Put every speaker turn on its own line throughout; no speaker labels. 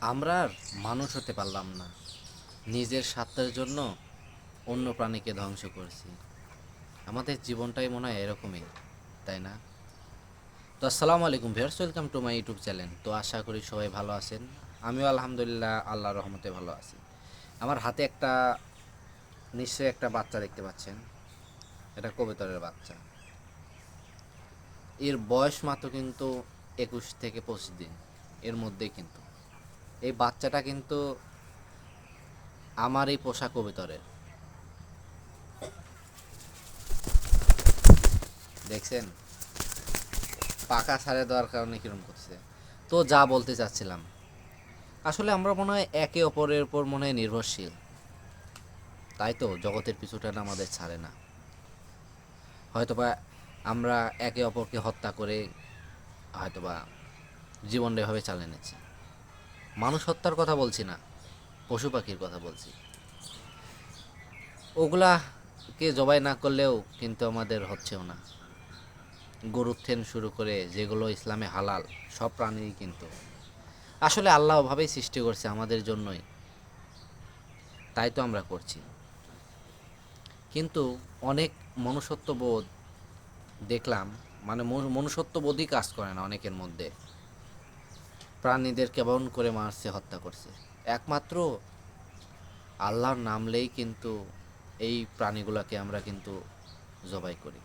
আমরা আর মানুষ হতে পারলাম না। নিজের স্বার্থের জন্য অন্য প্রাণীকে ধ্বংস করছি। আমাদের জীবনটাই মনে হয় এরকমই, তাই না? তো আসসালামু আলাইকুম viewers welcome to my YouTube channel. তো আশা করি সবাই ভালো আছেন। আমিও আলহামদুলিল্লাহ আল্লাহ রহমতে ভালো আছি। আমার হাতে একটা, নিশ্চয়ই একটা বাচ্চা দেখতে পাচ্ছেন। এটা কবিতরের বাচ্চা। এর বয়স মাত্র কিন্তু একুশ থেকে পঁচিশ দিন। এর মধ্যেই কিন্তু। এই বাচ্চাটা কিন্তু আমার এই পোষা কবিতরের দেখছেন? পাকা ছাড়ে দেওয়ার কারণে কিরম করছে। তো যা বলতে চাচ্ছিলাম। আসলে আমরা মনে হয় একে অপরের উপর মনে হয় নির্ভরশীল। তাই তো, জগতের পিছুটা না আমাদের ছাড়ে না। হয়তোবা আমরা একে অপরকে হত্যা করে হয়তোবা জীবনটা এভাবে চালিয়ে নিচ্ছি। মানুষ হত্যার কথা বলছি না, পশু পাখির কথা বলছি। ওগুলাকে জবাই না করলেও কিন্তু আমাদের হচ্ছেও না। গরুর থেন শুরু করে যেগুলো ইসলামে হালাল, সব প্রাণীই কিন্তু। আসলে আল্লাহ ওভাবেই সৃষ্টি করছে আমাদের জন্যই। তাই তো আমরা করছি। কিন্তু অনেক মনুষ্যত্ববোধ দেখলাম মানে মনু- মনুষ্যত্ববোধই কাজ করে না অনেকের মধ্যে। প্রাণীদের কেমন করে মারছে, হত্যা করছে। একমাত্র আল্লাহর নামলেই কিন্তু এই প্রাণীগুলোকে আমরা কিন্তু জবাই করি।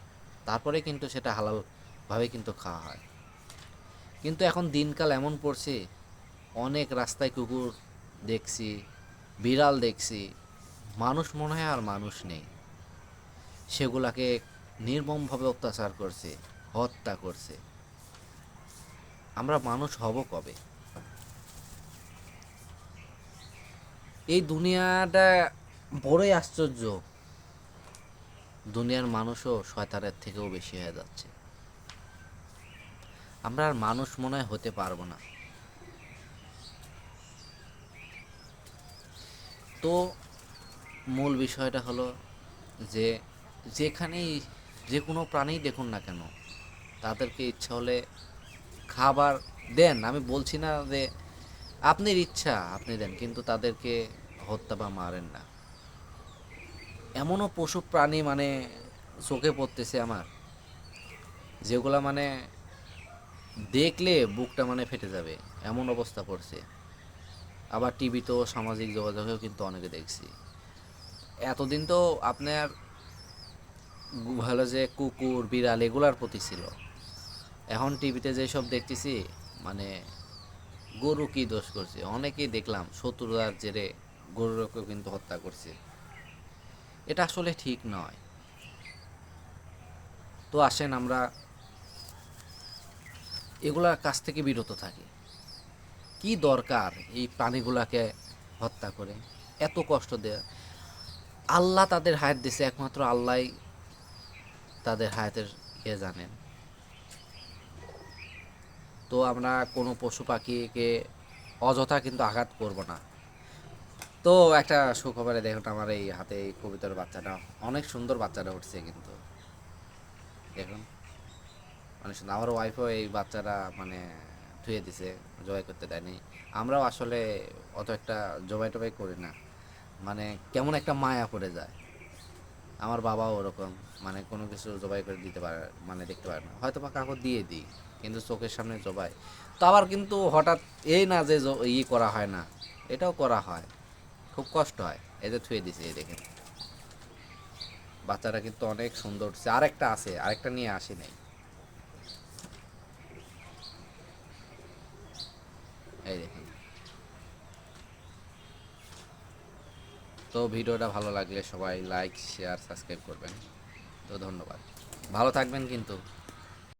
তারপরে কিন্তু সেটা হালালভাবে কিন্তু খাওয়া হয়। কিন্তু এখন দিনকাল এমন পড়ছে, অনেক রাস্তায় কুকুর দেখছি, বিড়াল দেখছি, মানুষ মনে হয় আর মানুষ নেই। সেগুলাকে নির্মমভাবে অত্যাচার করছে, হত্যা করছে। আমরা মানুষ হব কবে? এই দুনিয়াটা বড়ই আশ্চর্য। দুনিয়ার মানুষও শয়তানের থেকেও বেশি হয়ে যাচ্ছে। আমরা আর মানুষ মনে হতে পারব না। তো মূল বিষয়টা হলো যে, যেখানেই যে কোনো প্রাণী দেখুন না কেন, তাদেরকে ইচ্ছা হলে খাবার দেন। আমি বলছি না যে, আপনার ইচ্ছা আপনি দেন, কিন্তু তাদেরকে হত্যা বা মারেন না। এমনও পশু প্রাণী মানে চোখে পড়তেছে আমার, যেগুলা মানে দেখলে বুকটা মানে ফেটে যাবে, এমন অবস্থা পড়ছে। আবার টিভিতেও সামাজিক যোগাযোগেও কিন্তু অনেকে দেখছি। এতদিন তো আপনার ভালো যে কুকুর, বিড়াল এগুলার প্রতি ছিল। এখন টিভিতে যেসব দেখতেছি মানে গরু কি দোষ করছে? অনেকেই দেখলাম, শত্রুতার জেরে গরুরকেও কিন্তু হত্যা করছে। এটা আসলে ঠিক নয়। তো আসেন আমরা এগুলার কাছ থেকে বিরত থাকি। কি দরকার এই প্রাণীগুলাকে হত্যা করে? এত কষ্ট দেয়া। আল্লাহ তাদের হায়াত দিছে, একমাত্র আল্লাহ তাদের হায়াতের ইয়ে জানেন। তো আমরা কোনো পশু পাখিকে অযথা কিন্তু আঘাত করব না। তো একটা সুখবরে দেখুন, আমার এই হাতে এই কবিতার বাচ্চাটা, অনেক সুন্দর বাচ্চাটা উঠছে কিন্তু। দেখুন, অনেক সুন্দর। আমার ওয়াইফও এই বাচ্চাটা মানে ধুয়ে দিছে, জবাই করতে দেয়নি। আমরাও আসলে অত একটা জবাই টবাই করি না। মানে কেমন একটা মায়া পড়ে যায়। আমার বাবাও ওরকম মানে কোনো কিছু জবাই করে দিতে পারে মানে দেখতে পারে না। হয়তো বা কাকু দিয়ে দিই, কিন্তু চোখের সামনে জবাই। তো আবার কিন্তু হঠাৎ এই না যে ই করা হয় না, এটাও করা হয়। খুব কষ্ট হয়। যে থুয়ে দিছে, এই দেখেন। বাচ্চাটা কিন্তু অনেক সুন্দর আরেকটা আছে, আরেকটা নিয়ে আসি নাই। এই দেখেন। তো ভিডিওটা ভালো লাগলে সবাই লাইক, শেয়ার, সাবস্ক্রাইব করবেন। তো ধন্যবাদ। ভালো থাকবেন কিন্তু।